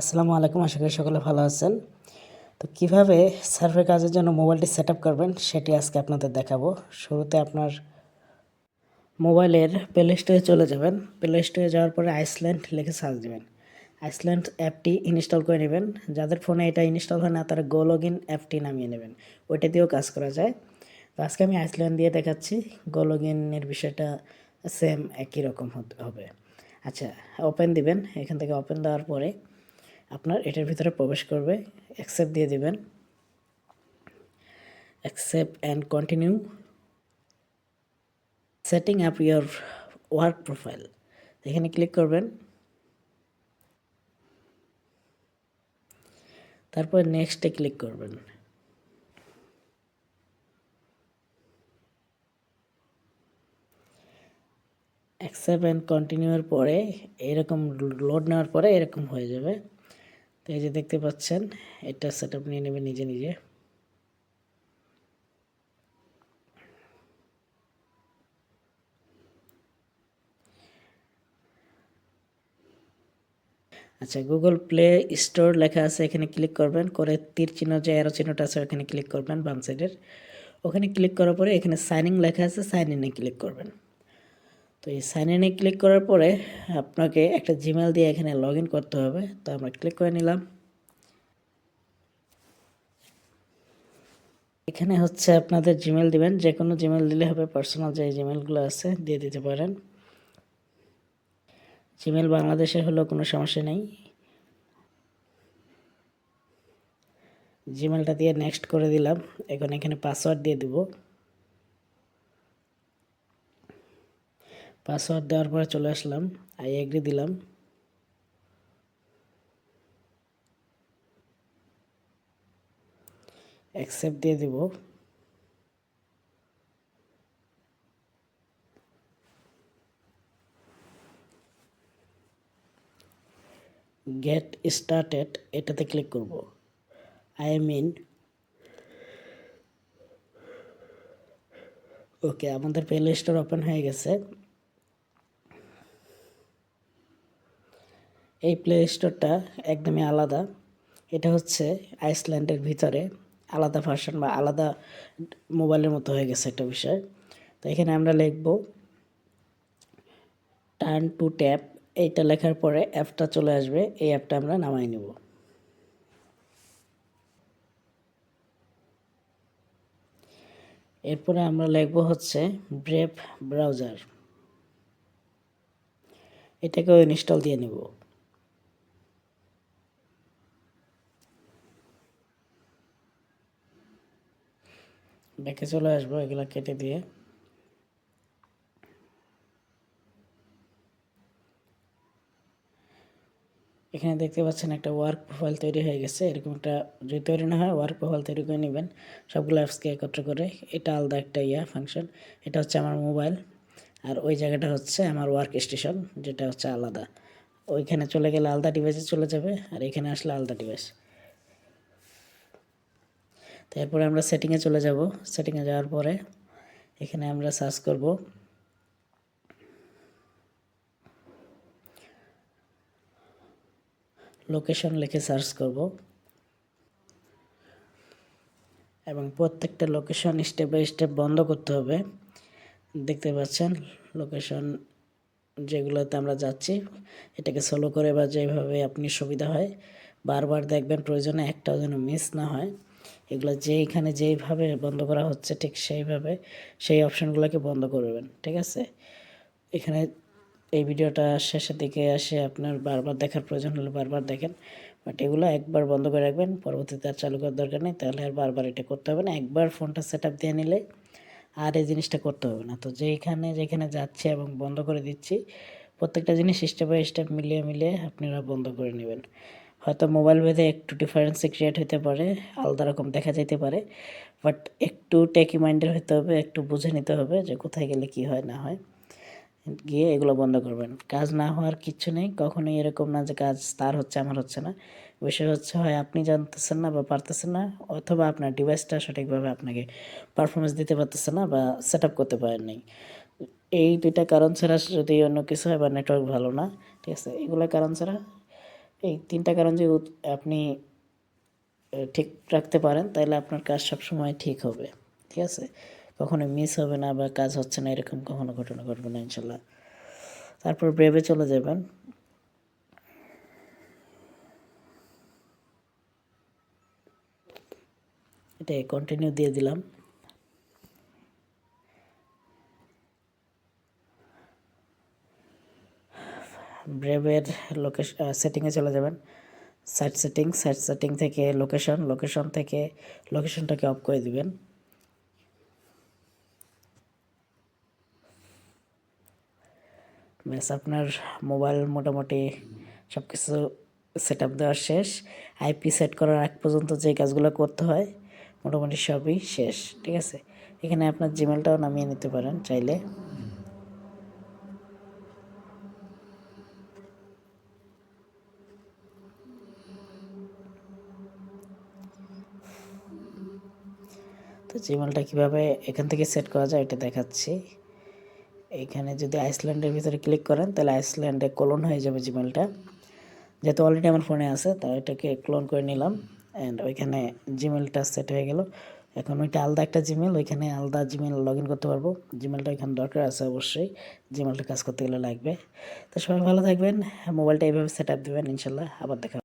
আসসালামু আলাইকুম, আশা করি সকলে ভালো আছেন। তো কীভাবে সার্ভে কাজের জন্য মোবাইলটি সেট করবেন সেটি আজকে আপনাদের দেখাবো। শুরুতে আপনার মোবাইলের প্লে স্টোরে চলে যাবেন। প্লে স্টোরে যাওয়ার পরে আইসল্যান্ড লিখে সার্চ দেবেন। আইসল্যান্ড অ্যাপটি ইনস্টল করে নেবেন। যাদের ফোনে এটা ইনস্টল হয় না, তারা গো লগ ইন অ্যাপটি নামিয়ে নেবেন। ওইটা দিয়েও কাজ করা যায়। তো আজকে আমি আইসল্যান্ড দিয়ে দেখাচ্ছি। গো লগ ইনের বিষয়টা সেম একই রকম হবে। আচ্ছা ওপেন দিবেন। এখান থেকে ওপেন দেওয়ার পরে আপনার এটার ভিতরে প্রবেশ করবে। অ্যাকসেপ্ট দিয়ে দিবেন। Accept and continue setting up your work profile এখানে ক্লিক করবেন। তারপর নেক্সটে ক্লিক করবেন। অ্যাকসেপ্ট অ্যান্ড কন্টিনিউর পরে এরকম লোড নেওয়ার পরে এরকম হয়ে যাবে। তো এই যে দেখতে পাচ্ছেন, এটা সেট নিয়ে নেবে নিজে নিজে। আচ্ছা গুগল প্লে স্টোর লেখা আছে, এখানে ক্লিক করবেন, করে তীর চিহ্ন যে অ্যারো চিহ্নটা আছে, ওখানে ক্লিক করবেন, বাম সাইডের ওখানে ক্লিক করার পরে এখানে সাইন ইন লেখা আছে সাইন ইনে ক্লিক করবেন। তো এই সাইন ইনে ক্লিক করার পরে আপনাকে একটা জিমেল দিয়ে এখানে লগ করতে হবে। তো আমরা ক্লিক করে নিলাম। এখানে হচ্ছে আপনাদের জিমেল দিবেন। যে কোনো জিমেল দিলে হবে। পার্সোনাল যে জিমেলগুলো আছে, দিয়ে দিতে পারেন। জিমেল বাংলাদেশের হলেও কোনো সমস্যা নেই। জিমেলটা দিয়ে নেক্সট করে দিলাম। এখন এখানে পাসওয়ার্ড দিয়ে দিব। পাসওয়ার্ড দেওয়ার পরে চলে আসলাম আই এগ্রি দিলাম। অ্যাকসেপ্ট দিয়ে দিব। গেট স্টার্টেড এটাতে ক্লিক করব। আই মিন ওকে আমাদের প্লে স্টোর ওপেন হয়ে গেছে। এই প্লে স্টোরটা একদমই আলাদা। এটা হচ্ছে আইসল্যান্ডের ভিতরে আলাদা ভার্সন বা আলাদা মোবাইলের মতো হয়ে গেছে একটা বিষয়। তো এখানে আমরা লিখব টার্ন টু ট্যাপ এইটা লেখার পরে অ্যাপটা চলে আসবে, এই অ্যাপটা আমরা নামাই নেব। এরপরে আমরা লিখব হচ্ছে ব্রেভ ব্রাউজার এটাকেও ইনস্টল দিয়ে নেব। ব্যাকে চলে আসব এগুলো কেটে দিয়ে। এখানে দেখতে পাচ্ছেন একটা ওয়ার্ক প্রোফাইল তৈরি হয়ে গেছে, এরকম একটা যদি তৈরি না হয় ওয়ার্ক প্রোফাইল তৈরি করে নেবেন। সবগুলো অ্যাপসকে একত্র করে, এটা আলাদা একটা ইয়া ফাংশন এটা হচ্ছে আমার মোবাইল আর ওই জায়গাটা হচ্ছে আমার ওয়ার্ক স্টেশন যেটা হচ্ছে আলাদা। ওইখানে চলে গেলে আলাদা ডিভাইসে চলে যাবে, আর এখানে আসলে আলাদা ডিভাইস তো এরপরে আমরা সেটিংয়ে চলে যাব। সেটিংয়ে যাওয়ার পরে এখানে আমরা সার্চ করব। লোকেশন লিখে সার্চ করব। এবং প্রত্যেকটা লোকেশন স্টেপ বাই স্টেপ বন্ধ করতে হবে। দেখতে পাচ্ছেন লোকেশন যেগুলোতে আমরা যাচ্ছি, এটাকে সলো করে বা যেভাবে আপনি সুবিধা হয়, বারবার দেখবেন প্রয়োজনে একটাও যেন মিস না হয়। এগুলো যেইখানে যেইভাবে বন্ধ করা হচ্ছে ঠিক সেইভাবে সেই অপশানগুলোকে বন্ধ করবেন, ঠিক আছে? এখানে এই ভিডিওটা শেষের দিকে আসে, আপনার বারবার দেখার প্রয়োজন হলে বারবার দেখেন। বাট এগুলো একবার বন্ধ করে রাখবেন, পরবর্তীতে আর চালু করার দরকার নেই, তাহলে আর বারবার এটা করতে হবে না। একবার ফোনটা সেট আপ দিয়ে নিলে আর এই জিনিসটা করতে হবে না। তো যেইখানে যেখানে যাচ্ছে এবং বন্ধ করে দিচ্ছি, প্রত্যেকটা জিনিস স্টেপ বাই স্টেপ মিলিয়ে মিলিয়ে আপনারা বন্ধ করে নেবেন। হয়তো মোবাইল ভেদে একটু ডিফারেন্স ক্রিয়েট হতে পারে, আলাদা রকম দেখা যেতে পারে বাট একটু টেকি মাইন্ডের হতে হবে, একটু বুঝে নিতে হবে যে কোথায় গেলে কি হয়, না হয় গিয়ে এগুলো বন্ধ করবেন। কাজ না হওয়ার কিচ্ছু নেই, কখনোই এরকম না যে কাজ তার হচ্ছে, আমার হচ্ছে না। বিষয় হচ্ছে হয়, আপনি জানতেছেন না বা পারতেছেন না, অথবা আপনার ডিভাইসটা সঠিকভাবে আপনাকে পারফরমেন্স দিতে পারতেছে না বা সেট আপ করতে পারেন নাই। এই দুইটা কারণ ছাড়া যদি অন্য কিছু হয় বা নেটওয়ার্ক ভালো না, ঠিক আছে, এগুলো কারণ ছাড়া এই তিনটা কারণ যদি আপনি ঠিক রাখতে পারেন, তাহলে আপনার কাজ সবসময় ঠিক হবে, ঠিক আছে? কখনো মিস হবে না বা কাজ হচ্ছে না, এরকম কখনো ঘটনা ঘটবে না, ইনশাল্লাহ। তারপর ব্রেভে চলে যাবেন। এটা কন্টিনিউ দিয়ে দিলাম। ব্রেভের লোকেশন সেটিংয়ে চলে যাবেন। সাইট সেটিং সাইট সেটিং থেকে লোকেশন লোকেশন থেকে লোকেশনটাকে অফ করে দিবেন। ব্যাস, আপনার মোবাইল মোটামুটি সব কিছু সেট আপ দেওয়া শেষ। আইপি সেট করার আগ পর্যন্ত যে কাজগুলো করতে হয়, মোটামুটি সবই শেষ, ঠিক আছে? এখানে আপনার জিমেলটাও নামিয়ে নিতে পারেন চাইলে। তো জিমেলটা কীভাবে এখান থেকে সেট করা যায় এটা দেখাচ্ছি। এখানে যদি আইসল্যান্ডের ভিতরে ক্লিক করেন, তাহলে আইসল্যান্ডে ক্লোন হয়ে যাবে জিমেলটা যেহেতু অলরেডি আমার ফোনে আছে, তাই এটাকে ক্লোন করে নিলাম অ্যান্ড ওইখানে জিমেলটা সেট হয়ে গেল। এখন ওইটা আলাদা একটা জিমেল ওইখানে আলাদা জিমেল লগ ইন করতে পারব। জিমেলটা ওইখানে দরকার আছে অবশ্যই জিমেলটা কাজ করতে গেলে লাগবে। তো সবাই ভালো থাকবেন, মোবাইলটা এইভাবে সেট আপ দেবেন, ইনশাল্লাহ আবার দেখা।